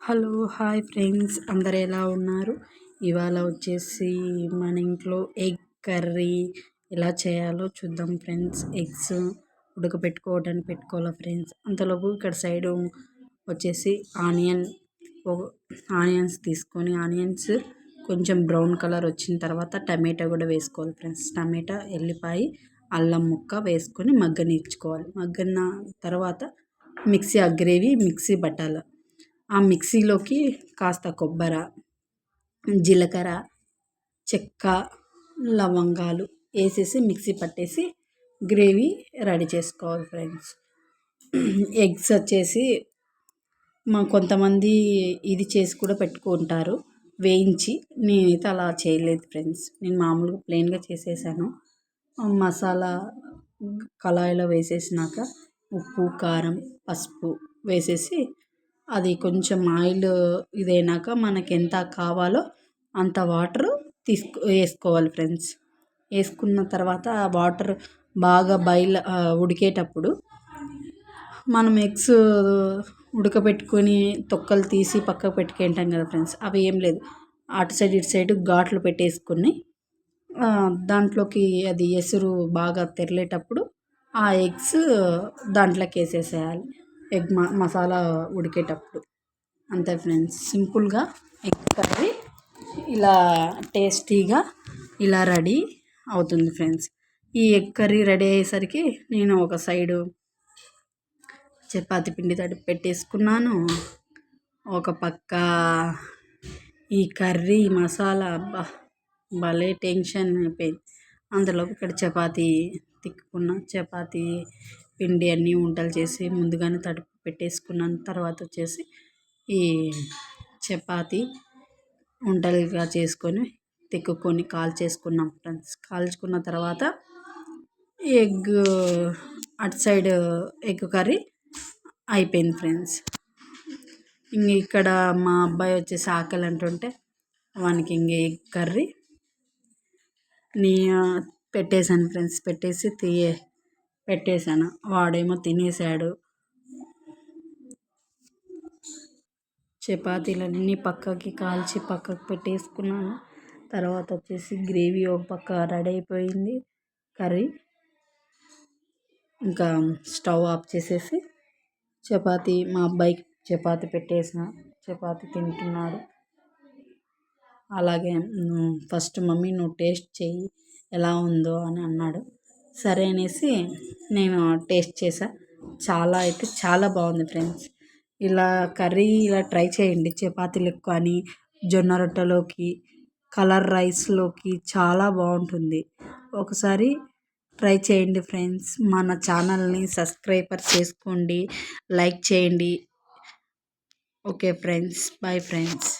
Hello hi friends. అందరు ఎలా ఉన్నారు? ఇవాళ వచ్చేసి మన ఇంట్లో ఎగ్ కర్రీ ఎలా చేయాలో చూద్దాం ఫ్రెండ్స్. ఎగ్స్ ఉడకబెట్టుకోవడానికి పెట్టుకోవాలా ఫ్రెండ్స్? అంతలోపు ఇక్కడ సైడు వచ్చేసి ఆనియన్ ఆనియన్స్ తీసుకొని ఆనియన్స్ కొంచెం బ్రౌన్ కలర్ వచ్చిన తర్వాత టమాటా కూడా వేసుకోవాలి ఫ్రెండ్స్. టమాటా ఎల్లిపాయ అల్లం ముక్క వేసుకొని మగ్గనిచ్చుకోవాలి. మగ్గన తర్వాత మిక్సీ ఆ గ్రేవీ మిక్సీ పట్టాలి. ఆ మిక్సీలోకి కాస్త కొబ్బరి జీలకర్ర చెక్క లవంగాలు వేసేసి మిక్సీ పట్టేసి గ్రేవీ రెడీ చేసుకోవాలి ఫ్రెండ్స్. ఎగ్స్ వచ్చేసి మా కొంతమంది ఇది చేసి కూడా పెట్టుకుంటారు. వేయించి నేనైతే అలా చేయలేదు ఫ్రెండ్స్. నేను మామూలుగా ప్లెయిన్గా చేసేసాను. మసాలా కళాయిలో వేసేసినాక ఉప్పు కారం పసుపు వేసేసి అది కొంచెం ఆయిల్ ఇదైనాక మనకి ఎంత కావాలో అంత వాటర్ తీసుకు వేసుకోవాలి ఫ్రెండ్స్. వేసుకున్న తర్వాత ఆ వాటర్ బాగా బయల ఉడికేటప్పుడు మనం ఎగ్స్ ఉడకబెట్టుకొని తొక్కలు తీసి పక్కకు పెట్టుకుంటాం కదా ఫ్రెండ్స్ అవి ఏం లేదు. అటు సైడ్ ఇటు సైడ్ ఘాట్లు పెట్టేసుకొని దాంట్లోకి అది ఎసురు బాగా తెరలేటప్పుడు ఆ ఎగ్స్ దాంట్లోకి వేసేసేయాలి. ఎగ్ మసాలా ఉడికేటప్పుడు. అంతే ఫ్రెండ్స్ సింపుల్గా ఎగ్ కర్రీ ఇలా టేస్టీగా ఇలా రెడీ అవుతుంది ఫ్రెండ్స్. ఈ ఎగ్ కర్రీ రెడీ అయ్యేసరికి నేను ఒక సైడు చపాతి పిండి తడి పెట్టేసుకున్నాను. ఒక పక్క ఈ కర్రీ మసాలా అబ్బా భలే టెన్షన్ అయిపోయింది. అందులో ఇక్కడ చపాతీ తిక్కుకున్న. చపాతీ పిండి అన్నీ వంటలు చేసి ముందుగానే తడిపి పెట్టేసుకున్నాను. తర్వాత వచ్చేసి ఈ చపాతి వంటలుగా చేసుకొని తిక్కుకొని కాల్చేసుకున్నాం ఫ్రెండ్స్. కాల్చుకున్న తర్వాత ఎగ్ అటు సైడ్ ఎగ్ కర్రీ అయిపోయింది ఫ్రెండ్స్. ఇంక ఇక్కడ మా అబ్బాయి వచ్చేసి ఆకలి అంటుంటే వానికి ఇంక ఎగ్ కర్రీ నీ పెట్టేశాను ఫ్రెండ్స్. పెట్టేసి తీయ పెట్టేశాను. వాడేమో తినేసాడు చపాతీలన్నీ పక్కకి కాల్చి పక్కకు పెట్టేసుకున్నాను. తర్వాత వచ్చేసి గ్రేవీ ఒక పక్క రెడీ అయిపోయింది. కర్రీ. ఇంకా స్టవ్ ఆఫ్ చేసేసి చపాతి మా అబ్బాయికి చపాతి పెట్టేసిన. చపాతి తింటున్నాడు. అలాగే ఫస్ట్ మమ్మీ నువ్వు టేస్ట్ చెయ్యి. ఎలా ఉందో అని అన్నాడు. సరే అనేసి నేను టేస్ట్ చేసా. చాలా అయితే చాలా బాగుంది ఫ్రెండ్స్. ఇలా కర్రీ ఇలా ట్రై చేయండి. చపాతీలకు కానీ జొన్న రొట్టెలోకి కలర్ రైస్లోకి చాలా బాగుంటుంది. ఒకసారి ట్రై చేయండి ఫ్రెండ్స్. మన ఛానల్ని సబ్స్క్రైబర్ చేసుకోండి. లైక్ చేయండి. Okay friends. Bye friends.